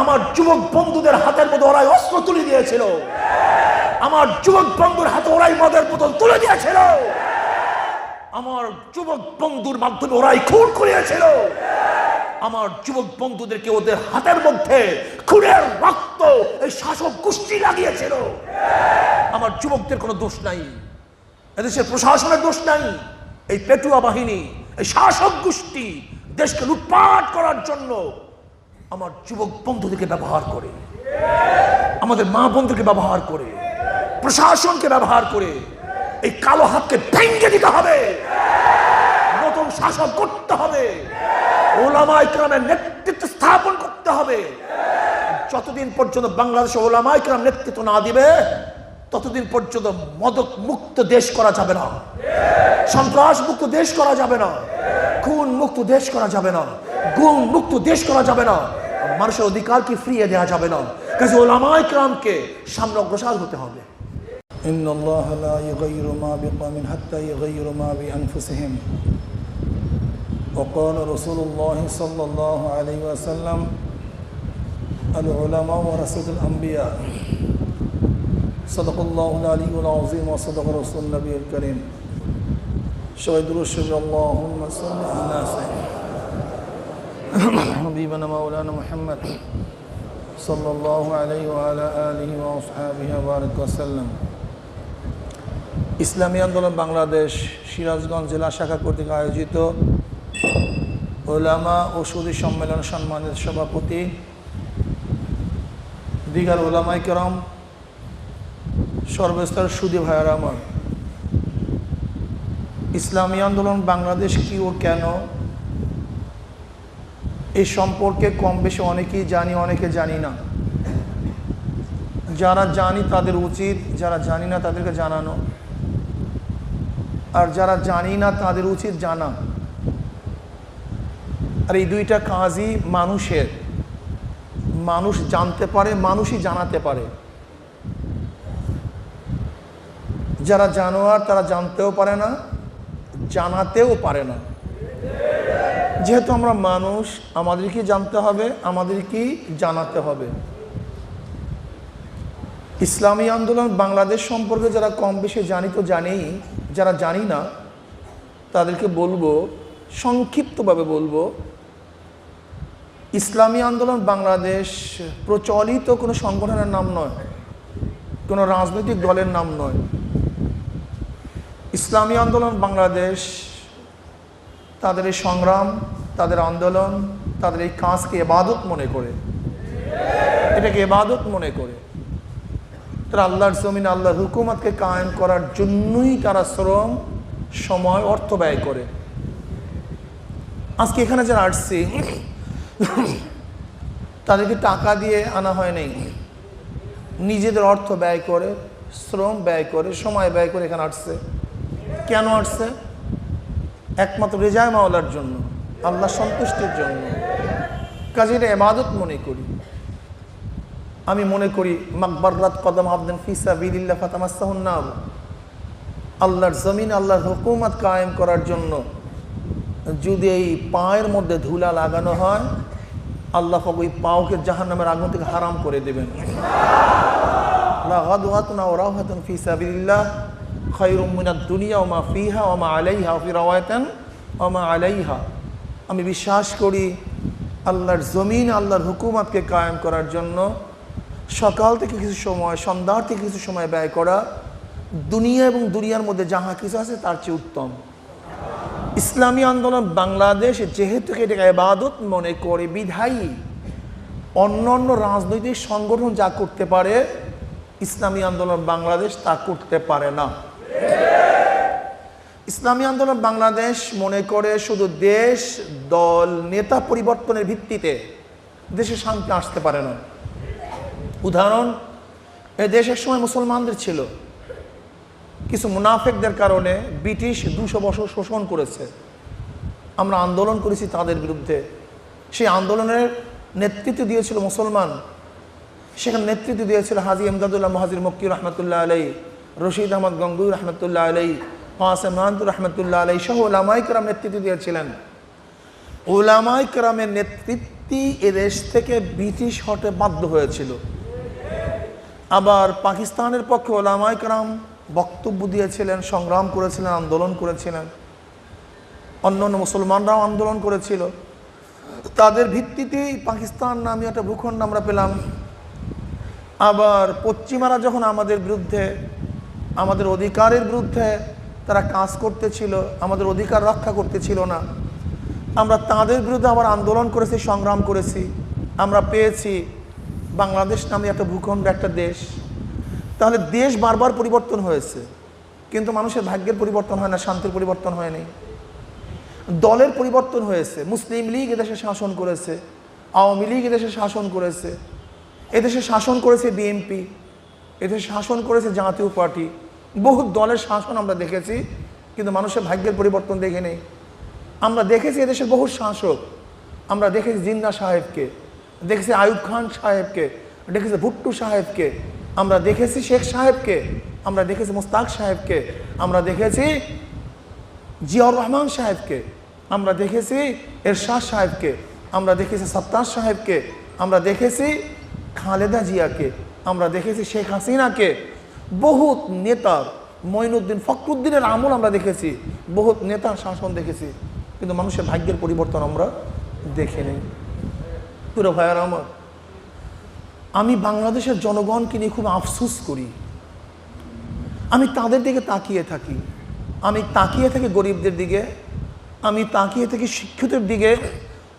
আমার যুবক বন্ধুদের হাতের মধ্যে ওরাই অস্ত্র তুলে দিয়েছিল। আমার যুবক বন্ধুর হাতে ওরাই মদের বোতল তুলে দিয়েছিল। আমার যুবক বন্ধুর মাধ্যমে ওরাই খুন করিয়েছিল। আমার যুবক বন্ধুদেরকে ওদের হাতের মধ্যে খুনের রক্ত, এই শাসক গোষ্ঠী লাগিয়েছিল। আমার যুবকদের কোনো দোষ নাই। এদেশের প্রশাসনের দোষ নাই। এই পেটুয়া বাহিনী, এই শাসক গোষ্ঠী দেশকে লুটপাট করার জন্য আমার যুবক বন্ধুদেরকে ব্যবহার করে। আমাদের মা বন্ধুকে ব্যবহার করে। প্রশাসনকে ব্যবহার করে। এই কালো হাতকে ভেঙে দিতে হবে। নতুন শাসন করতে হবে। ওলামা ইকরামের নেতৃত্ব স্থাপন করতে হবে। যতদিন পর্যন্ত বাংলাদেশে ওলামা ইকরাম নেতৃত্ব না দিবে, ততদিন পর্যন্ত মদক মুক্ত দেশ করা যাবে না। সন্ত্রাস মুক্ত দেশ করা যাবে না। খুন মুক্ত দেশ করা যাবে না। গুণ মুক্ত দেশ করা যাবে না। মানুষের অধিকারকে ফিরিয়ে দেওয়া যাবে না কাজে ওলামা ইকরামকে সামনে অগ্রসর হতে হবে إن الله لا يغير ما بقوم حتى يغيروا ما بأنفسهم وقال رسول الله صلى الله عليه وسلم العلماء ورثة الأنبياء صدق الله العلي العظيم وصدق رسول النبي الكريم شهد الشر اللهم صل على سيدنا حبيبنا مولانا محمد صلى الله عليه وعلى آله وأصحابه وبارك وسلم ইসলামী আন্দোলন বাংলাদেশ সিরাজগঞ্জ জেলা শাখা কর্তৃক আয়োজিত ওলামা ও সুদী সম্মেলন সম্মানের সভাপতি দীঘার ওলামাই করম সর্বস্তর সুদী ভাইয়ার আমার ইসলামী আন্দোলন বাংলাদেশ কি ও কেন এই সম্পর্কে কম বেশি অনেকেই জানি, অনেকে জানি না। যারা জানি তাদের উচিত, যারা জানি না তাদেরকে জানানো। আর যারা জানি না তাদের উচিত জানা। আর এই দুইটা কাজই মানুষের। মানুষ জানতে পারে, মানুষই জানাতে পারে। যারা জানোয়ার তারা জানতেও পারে না, জানাতেও পারে না। যেহেতু আমরা মানুষ আমাদেরকে জানতে হবে? আমাদেরকেই জানাতে হবে? ইসলামী আন্দোলন বাংলাদেশ সম্পর্কে যারা কম বেশি জানি তো জানেই, যারা জানি না, তাদেরকে বলব, সংক্ষিপ্তভাবে বলব, ইসলামী আন্দোলন বাংলাদেশ প্রচলিত কোনো সংগঠনের নাম নয়, কোনো রাজনৈতিক দলের নাম নয়। ইসলামী আন্দোলন বাংলাদেশ, তাদের এই সংগ্রাম তাদের আন্দোলন, তাদের এই কাজকে এবাদত মনে করে। এটাকে এবাদত মনে করে। তারা আল্লাহর জমিন, আল্লাহর হুকুমতকে কায়েম করার জন্যই তারা শ্রম, সময়, অর্থ ব্যয় করে। আজকে এখানে যারা আসছি, তাদেরকে টাকা দিয়ে আনা হয় নাই। নিজেদের অর্থ ব্যয় করে, শ্রম ব্যয় করে, সময় ব্যয় করে এখানে আসছে। কেন আসছে? একমাত্র রেজায় মাওলার জন্য। আল্লাহ সন্তুষ্টির জন্য। কাজে এটা মনে করি। আমি মনে করি মাকবররাত কদম আবদিন ফিসা বিদিল্লা ফাতামাস্তাহুন্নাব আল্লাহর জমিন, আল্লাহর হুকুমত কায়েম করার জন্য যদি এই পায়ের মধ্যে ধুলা লাগানো হয়, আল্লাহ ওই পাওকে জাহান নামের আগুন থেকে হারাম করে দেবেন। দুনিয়া ওয়া মা ফিহা ওয়া মা আলাইহা, ফি রাওয়ায়াতান ওয়া মা আলাইহা। আমি বিশ্বাস করি আল্লাহর জমিন, আল্লাহর হুকুমতকে কায়েম করার জন্য সকাল থেকে কিছু সময়, সন্ধ্যার থেকে কিছু সময় ব্যয় করা দুনিয়া এবং দুনিয়ার মধ্যে যাহা কিছু আছে তার চেয়ে উত্তম। ইসলামী আন্দোলন বাংলাদেশ যেহেতু এটাকে এবাদত মনে করে বিধায়ী, অন্য অন্য রাজনৈতিক সংগঠন যা করতে পারে, ইসলামী আন্দোলন বাংলাদেশ তা করতে পারে না। ইসলামী আন্দোলন বাংলাদেশ মনে করে শুধু দেশ, দল, নেতা পরিবর্তনের ভিত্তিতে দেশে শান্তি আসতে পারে না। উদাহরণ, এ দেশের সময় মুসলমানদের ছিল। কিছু মুনাফেকদের কারণে ব্রিটিশ দুশো বছর শোষণ করেছে। আমরা আন্দোলন করেছি তাদের বিরুদ্ধে। সেই আন্দোলনের নেতৃত্ব দিয়েছিল মুসলমান। সেখানে নেতৃত্ব দিয়েছিল হাজি এমদাদুল্লাহ মহাজির মক্কি রহমতুল্লাহ আলাই রশিদ আহমদ গঙ্গুই রহমতুল্লাহ আলাই হাসান মাহান্তুর রহমতুল্লাহ আলাই সহ ওলামাই কেরাম নেতৃত্ব দিয়েছিলেন। ওলামাই কেরামের নেতৃত্ব এদেশ থেকে ব্রিটিশ হটে বাধ্য হয়েছিল। আবার পাকিস্তানের পক্ষে ওলামাইকরাম বক্তব্য দিয়েছিলেন, সংগ্রাম করেছিলেন, আন্দোলন করেছিলেন। অন্য অন্য মুসলমানরাও আন্দোলন করেছিল। তাদের ভিত্তিতেই পাকিস্তান নামে একটা ভূখণ্ড আমরা পেলাম। আবার পশ্চিমারা যখন আমাদের বিরুদ্ধে, আমাদের অধিকারের বিরুদ্ধে তারা কাজ করতেছিল, আমাদের অধিকার রক্ষা করতেছিল না। আমরা তাদের বিরুদ্ধে আবার আন্দোলন করেছি, সংগ্রাম করেছি। আমরা পেয়েছি বাংলাদেশ নামে একটা ভূখণ্ড, একটা দেশ। তাহলে দেশ বারবার পরিবর্তন হয়েছে, কিন্তু মানুষের ভাগ্যের পরিবর্তন হয় না, শান্তির পরিবর্তন হয়নি দলের পরিবর্তন হয়েছে, মুসলিম লীগ এদেশে শাসন করেছে, আওয়ামী লীগ এদেশে শাসন করেছে। এদেশে শাসন করেছে বিএনপি, এদেশে শাসন করেছে জাতীয় পার্টি। বহু দলের শাসন আমরা দেখেছি, কিন্তু মানুষের ভাগ্যের পরিবর্তন দেখে নেই। আমরা দেখেছি এদেশের বহু শাসক। আমরা দেখেছি জিন্না সাহেবকে, দেখেছি আয়ুব খান সাহেবকে, দেখেছি ভুট্টু সাহেবকে, আমরা দেখেছি শেখ সাহেবকে, আমরা দেখেছি মুস্তাক সাহেবকে, আমরা দেখেছি জিয়াউর রহমান সাহেবকে, আমরা দেখেছি এরশাদ সাহেবকে, আমরা দেখেছি সত্তার সাহেবকে, আমরা দেখেছি খালেদা জিয়াকে, আমরা দেখেছি শেখ হাসিনাকে বহুত নেতার মঈনুদ্দিন ফখরুদ্দিনের আমল আমরা দেখেছি, বহুত নেতার শাসন দেখেছি, কিন্তু মানুষের ভাগ্যের পরিবর্তন আমরা দেখে নেই পুরো ভাইয়ার আমার, আমি বাংলাদেশের জনগণকে নিয়ে খুব আফসুস করি। আমি তাদের দিকে তাকিয়ে থাকি। আমি তাকিয়ে থাকি গরিবদের দিকে, আমি তাকিয়ে থাকি শিক্ষিতের দিকে,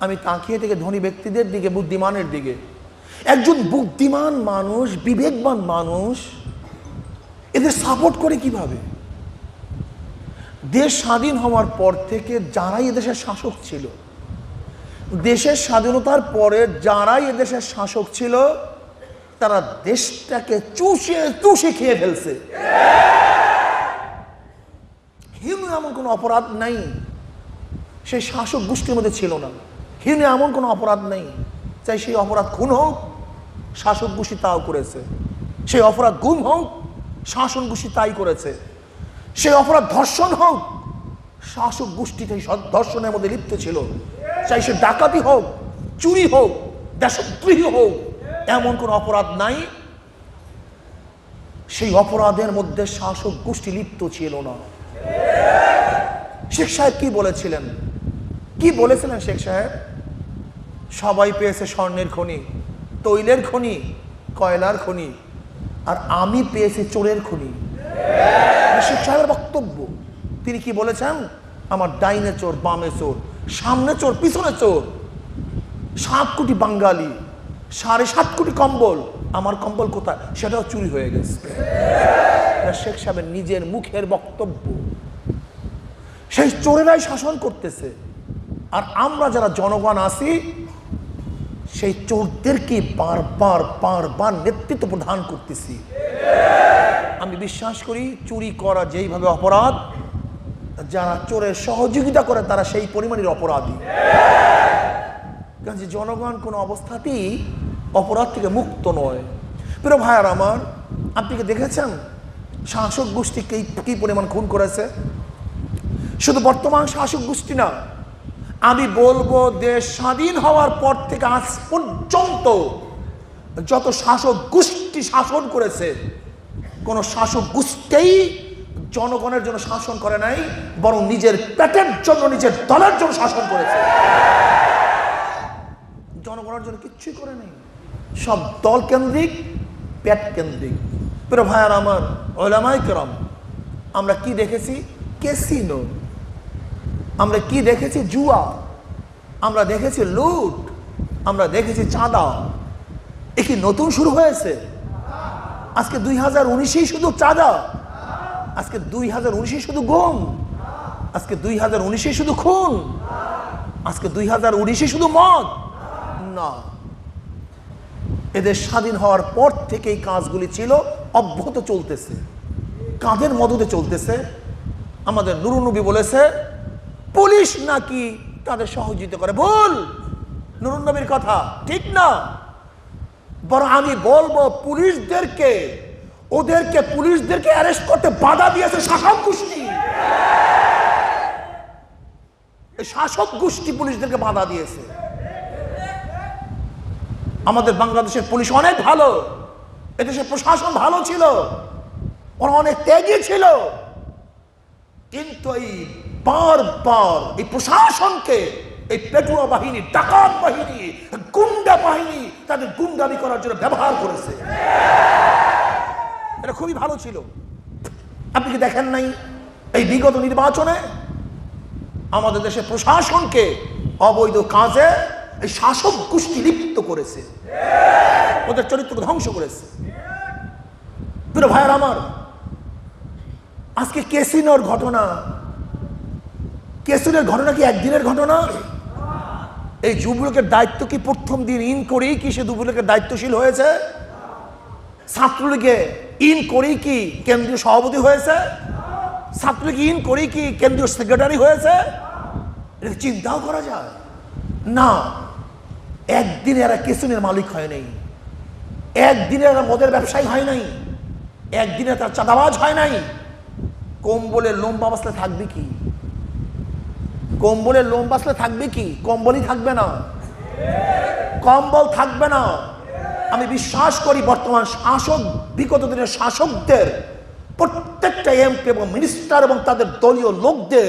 আমি তাকিয়ে থেকে ধনী ব্যক্তিদের দিকে, বুদ্ধিমানের দিকে। একজন বুদ্ধিমান মানুষ, বিবেকবান মানুষ এদের সাপোর্ট করে কীভাবে? দেশ স্বাধীন হওয়ার পর থেকে যারাই এদেশের শাসক ছিল, দেশের স্বাধীনতার পরে যারাই এদেশের শাসক ছিল, তারা দেশটাকে চুষে চুষে খেয়ে ফেলছে। হিন্দু এমন কোনো অপরাধ নাই, সেই শাসক গোষ্ঠীর মধ্যে ছিল না। হিন্দু এমন কোনো অপরাধ নেই, চাই সেই অপরাধ খুন হোক, শাসক গোষ্ঠী তাও করেছে। সেই অপরাধ গুম হোক শাসন গোষ্ঠী তাই করেছে। সেই অপরাধ ধর্ষণ হোক, শাসক গোষ্ঠী সেই ধর্ষণের মধ্যে লিপ্ত ছিল। চাই সে ডাকাতি হোক, চুরি হোক, দেশদ্রোহী হোক, এমন কোনো অপরাধ নাই। সেই অপরাধের মধ্যে শাসক গোষ্ঠী লিপ্ত ছিল না। শেখ সাহেব কি বলেছিলেন? কি বলেছিলেন শেখ সাহেব? সবাই পেয়েছে স্বর্ণের খনি, তৈলের খনি, কয়লার খনি। আর আমি পেয়েছি চোরের খুনি। শেখ সাহেবের বক্তব্য। তিনি কি বলেছেন? আমার ডাইনে চোর, বামে চোর, সামনে চোর, পিছনে চোর। সাত কোটি বাঙালি, সাড়ে সাত কোটি কম্বল। আমার কম্বল কোথায়? সেটাও চুরি হয়ে গেছে। শেখ সাহেবের নিজের মুখের বক্তব্য। সেই চোরেরাই শাসন করতেছে। আর আমরা যারা জনগণ আছি সেই চোরদেরকে বারবার বারবার নেতৃত্ব প্রদান করতেছি। আমি বিশ্বাস করি, চুরি করা যেইভাবে অপরাধ, যারা চোরের সহযোগিতা করে, তারা সেই পরিমাণের অপরাধী। কাজে জনগণ কোনো অবস্থাতেই অপরাধ থেকে মুক্ত নয়। প্রিয় ভাইয়ার আমার, আপনি কি দেখেছেন? শাসক গোষ্ঠী কি কি পরিমাণ খুন করেছে? শুধু বর্তমান শাসক গোষ্ঠী না আমি বলব দেশ স্বাধীন হওয়ার পর থেকে আজ পর্যন্ত যত শাসক গোষ্ঠী শাসন করেছে, কোন শাসক গোষ্ঠীই জনগণের জন্য শাসন করে নাই, বরং নিজের পেটের জন্য, নিজের দলের জন্য শাসন করেছে। জনগণের জন্য কিচ্ছুই করে নেই। সব দল কেন্দ্রিক, পেট কেন্দ্রিক। প্রিয় ভাইয়ার আমার ওলামাই কেরম, আমরা কি দেখেছি? কেসিনো আমরা কি দেখেছি? জুয়া। আমরা দেখেছি লুট। আমরা দেখেছি চাঁদা। এ কি নতুন শুরু হয়েছে? আজকে দুই হাজার উনিশেই শুধু চাঁদা। আজকে দুই হাজার উনিশে শুধু গম। আজকে দুই হাজার উনিশে শুধু খুন। আজকে দুই হাজার উনিশে শুধু মদ। না। এদের স্বাধীন হওয়ার পর থেকে এই কাজগুলি ছিল অব্যাহত চলতেছে। কাঁধের মদতে চলতেছে। আমাদের নুরুনবী বলেছে পুলিশ নাকি তাদের সহযোগিতা করে? ভুল! নুরুনবীর কথা, ঠিক না? বরং আমি বলব, পুলিশদেরকে, ওদেরকে পুলিশদেরকে অ্যারেস্ট করতে বাধা দিয়েছে শাসক গোষ্ঠী। শাসক গোষ্ঠী পুলিশদেরকে বাধা দিয়েছে। আমাদের বাংলাদেশের পুলিশ অনেক ভালো এদেশের প্রশাসন ভালো ছিল, ওরা অনেক ত্যাগী ছিল। কিন্তু এই বারবার এই প্রশাসনকে, এই পেটুয়া বাহিনী, ডাকাত বাহিনী, গুন্ডা বাহিনী তাদের গুন্ডামি করার জন্য ব্যবহার করেছে। এটা খুবই ভালো ছিল। আপনি কি দেখেন নাই এই বিগত নির্বাচনে? আমাদের দেশের প্রশাসনকে অবৈধ কাজে এই শাসক গোষ্ঠী লিপ্ত করেছে। ওদের চরিত্র ধ্বংস করেছে। ভাইয়ার আমার, আজকে কেসিনোর ঘটনা কেসিনের ঘটনা কি একদিনের ঘটনা? এই যুবলীগের দায়িত্ব কি প্রথম দিন ইন করেই কি সে যুবলীগের দায়িত্বশীল হয়েছে? ছাত্রলীগে ইন করেই কি কেন্দ্রীয় সভাপতি হয়েছে? ছাত্রলীগ ইন করেই কি কেন্দ্রীয় সেক্রেটারি হয়েছে? এটা চিন্তাও করা যায়? না, একদিনে এরা কেসিনের মালিক হয় নাই। একদিনে এরা মদের ব্যবসায়ী হয় নাই। একদিনে তার চাঁদাবাজ হয় নাই। কম্বলের লোম বাসলে থাকবে কি? কম্বলের লোম বাসলে থাকবে কি? কম্বলই থাকবে না। কম্বল থাকবে না। আমি বিশ্বাস করি বর্তমান শাসক, বিগত দিনের শাসকদের, প্রত্যেকটা এমপি এবং মিনিস্টার এবং তাদের দলীয় লোকদের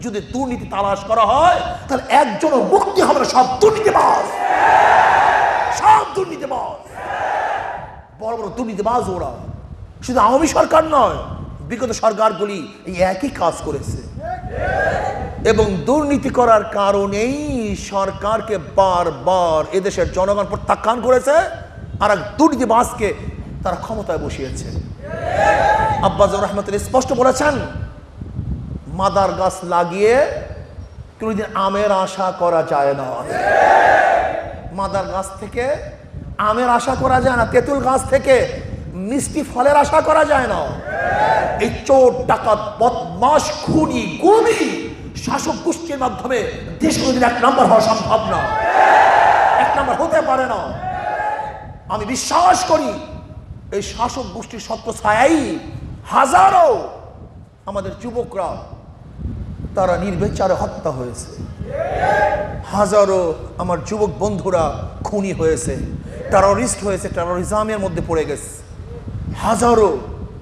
যদি দুর্নীতি তালাশ করা হয়, তাহলে একজনও মুক্তি হবে না, সব দুর্নীতিবাজ। সব দুর্নীতিবাজ। বড় বড় দুর্নীতিবাজ ওরা। শুধু আওয়ামী সরকার নয়, বিগত সরকারগুলি এই একই কাজ করেছে। এবং দুর্নীতি করার কারণেই সরকারকে বারবার এদেশের জনগণ প্রত্যাখ্যান করেছে আর এক দুর্নীতিবাজকে তারা ক্ষমতায় বসিয়েছে। আব্বাজ রহমতুল স্পষ্ট বলেছেন, মাদার গাছ লাগিয়ে কোনোদিন আমের আশা করা যায় না। মাদার গাছ থেকে আমের আশা করা যায় না, তেঁতুল গাছ থেকে মিষ্টি ফলের আশা করা যায় না। এই চোর, ডাকাত বদমাস খুনি, গুমি শাসক গোষ্ঠীর মাধ্যমে দেশ কোনোদিন এক নম্বর হওয়া সম্ভব না। এক নম্বর হতে পারে না। আমি বিশ্বাস করি এই শাসক গোষ্ঠীর সত্য ছায়াই হাজারো আমাদের যুবকরা তারা নির্বিচারে হত্যা হয়েছে। হাজারো আমার যুবক বন্ধুরা খুনি হয়েছে টেরোরিস্ট হয়েছে টেরোরিজমের মধ্যে পড়ে গেছে। হাজারো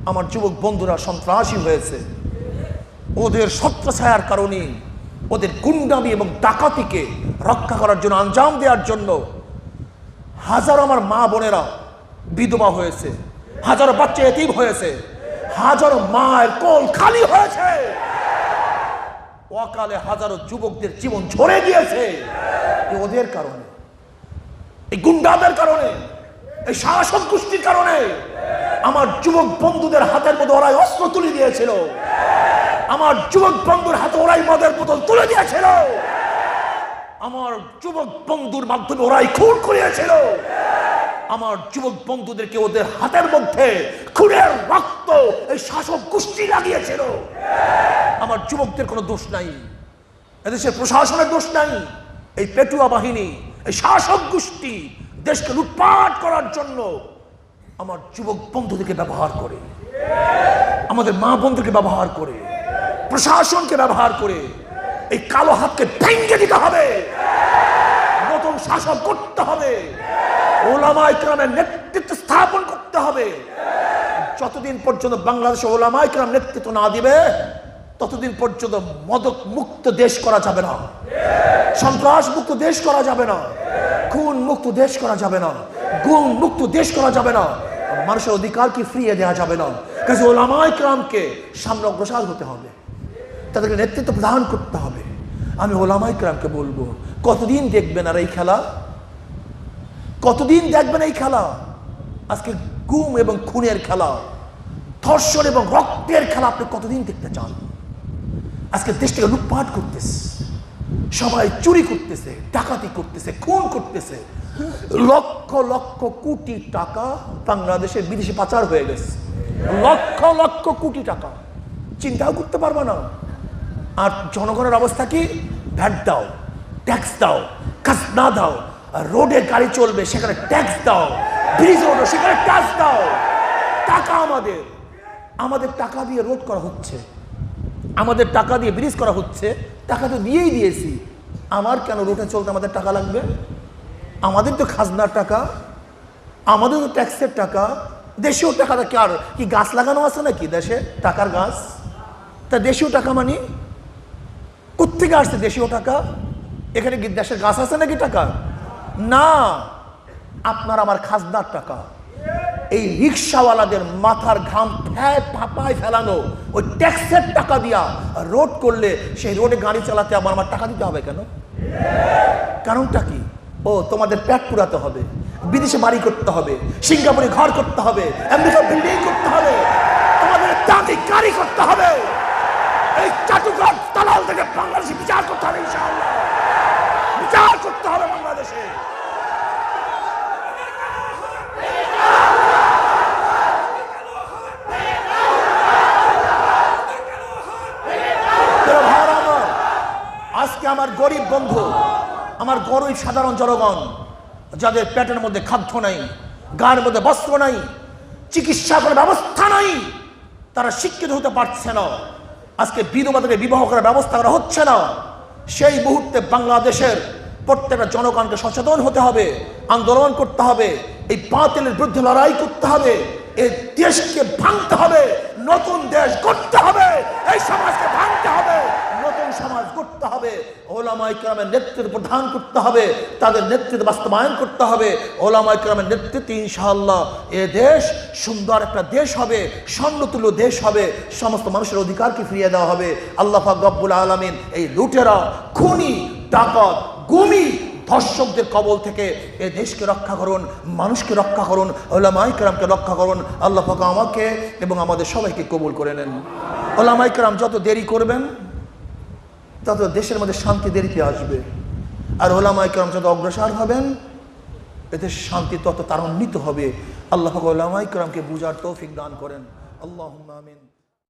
আমার যুবক বন্ধুরা সন্ত্রাসী হয়েছে। ওদের ছত্রছায়ার কারণে ওদের গুন্ডামি এবং ডাকাতিকে রক্ষা করার জন্য আঞ্জাম দেওয়ার জন্য হাজারো আমার মা বোনেরা বিধবা হয়েছে, হাজারো বাচ্চা এতিম হয়েছে, হাজারো মায়ের কল খালি হয়েছে। অকালে হাজারো যুবকদের জীবন ঝরে গিয়েছে। ওদের কারণে, এই গুন্ডাদের কারণে, এই শাসক গোষ্ঠীর কারণে আমার যুবক বন্ধুদের হাতের মধ্যে ওরাই অস্ত্র তুলে দিয়েছিল। আমার যুবক বন্ধুর হাতে ওরাই মদের বোতল তুলে দিয়েছিল। আমার যুবক বন্ধুর মাধ্যমে ওরাই খুন করিয়েছিল। আমার যুবক বন্ধুদেরকে ওদের হাতের মধ্যে খুনের রক্ত, এই শাসক গোষ্ঠী লাগিয়েছিল। আমার যুবকদের কোনো দোষ নাই। এদেশের প্রশাসনের দোষ নাই। এই পেটুয়া বাহিনী, এই শাসক গোষ্ঠী দেশকে লুটপাট করার জন্য আমার যুবক বন্ধুদেরকে ব্যবহার করে। আমাদের মা বন্ধুকে ব্যবহার করে। প্রশাসনকে ব্যবহার করে এই কালো হাতকে ভেঙ্গে দিতে হবে। নতুন শাসন করতে হবে। ওলামা ইকরামের নেতৃত্ব স্থাপন করতে হবে। যতদিন পর্যন্ত বাংলাদেশে ওলামা ইকরাম নেতৃত্ব না দিবে, ততদিন পর্যন্ত মদক মুক্ত দেশ করা যাবে না। সন্ত্রাস মুক্ত দেশ করা যাবে না। খুন মুক্ত দেশ করা যাবে না। গুণ মুক্ত দেশ করা যাবে না। মানুষের অধিকারকে ফিরিয়ে দেওয়া যাবে না? কাজে ওলামা ইকরামকে সামনে অগ্রসর হতে হবে। তাদেরকে নেতৃত্ব প্রদান করতে হবে। আমি ওলামা ইকরামকে বলব, কতদিন দেখবেন আর এই খেলা? কতদিন দেখবেন এই খেলা? আজকে গুম এবং খুনের খেলা, ধর্ষণ এবং রক্তের খেলা আপনি কতদিন দেখতে চান? আজকে দেশটাকে লুটপাট করতেছে, সবাই চুরি করতেছে, ডাকাতি করতেছে, খুন করতেছে। লক্ষ লক্ষ কোটি টাকা বাংলাদেশে বিদেশে পাচার হয়ে গেছে। লক্ষ লক্ষ কোটি টাকা। চিন্তাও করতে পারব না। আর জনগণের অবস্থা কি? ভ্যাট দাও, ট্যাক্স দাও, কাজ না দাও রোডে গাড়ি চলবে, সেখানে ট্যাক্স দাও, ব্রিজ রোড সেখানে ট্যাক্স দাও। টাকা আমাদের। আমাদের টাকা দিয়ে রোড করা হচ্ছে। আমাদের টাকা দিয়ে ব্রিজ করা হচ্ছে। টাকা তো দিয়েই দিয়েছি। আমার কেন রোডে চলতে আমাদের টাকা লাগবে? আমাদের তো খাজনার টাকা। আমাদের তো ট্যাক্সের টাকা। দেশীয় টাকাটা কি আর, কি গাছ লাগানো আছে নাকি দেশে? টাকার গাছ? তা দেশীয় টাকা মানে? কোথেকে আসছে দেশীয় টাকা? এখানে কি দেশের গাছ আছে নাকি টাকা? না, আপনার আমার খাজনার টাকা। এই রিক্সাওয়ালাদের মাথার ঘাম ফাপায় ফেলানো, ওই ট্যাক্সের টাকা দিয়া রোড করলে সেই রোডে গাড়ি চালাতে আমার আমার টাকা দিতে হবে কেন? কারণটা কি? ও, তোমাদের পেট পুরাতে হবে, বিদেশে বাড়ি করতে হবে, সিঙ্গাপুরে ঘর করতে হবে আমেরিকা বিল্ডিং করতে হবে, তোমাদের দামি গাড়ি করতে হবে। এই চাটুকার দালাল থেকে বাংলাদেশে বিচার করতে হবে ইনশাআল্লাহ। বিচার করতে হবে বাংলাদেশে। আজকে আমার গরিব বন্ধু, আমার গরিব সাধারণ জনগণ, যাদের পেটের মধ্যে খাদ্য নাই, গায়ের মধ্যে বস্ত্র নাই, চিকিৎসা করার ব্যবস্থা নাই, তারা শিক্ষিত হতে পারছে না। আজকে বিধবাদেরকে বিবাহ করার ব্যবস্থা করা হচ্ছে না। সেই মুহূর্তে বাংলাদেশের প্রত্যেকটা জনগণকে সচেতন হতে হবে, আন্দোলন করতে হবে, এই পাতিলের বিরুদ্ধে লড়াই করতে হবে, এই দেশকে ভাঙতে হবে, নতুন দেশ করতে হবে, এই সমাজকে ভাঙতে হবে। সমাজ করতে হবে ওলামাই কেরামের নেতৃত্ব প্রধান করতে হবে, তাদের নেতৃত্ব বাস্তবায়ন করতে হবে। ওলামাই কেরামের নেতৃত্বে ইনশাআল্লাহ এ দেশ সুন্দর একটা দেশ হবে, স্বর্ণতুল্য দেশ হবে, সমস্ত মানুষের অধিকারকে ফিরিয়ে দেওয়া হবে। আল্লাহ পাক রব্বুল আলমিন এই লুটেরা, খুনি, ডাকাত, গুমি, ধর্ষকদের কবল থেকে এ দেশকে রক্ষা করুন, মানুষকে রক্ষা করুন ওলামাই কেরামকে রক্ষা করুন। আল্লাহ আমাকে এবং আমাদের সবাইকে কবুল করে নেন। ওলামাই কেরাম যত দেরি করবেন তত দেশের মধ্যে শান্তি দেরিতে আসবে। আর ওলামা কেরাম যত অগ্রসর হবেন, এতে শান্তি তত তারান্বিত হবে। আল্লাহ ওলামা কেরামকে বুঝার তৌফিক দান করেন। আল্লাহ আমিন।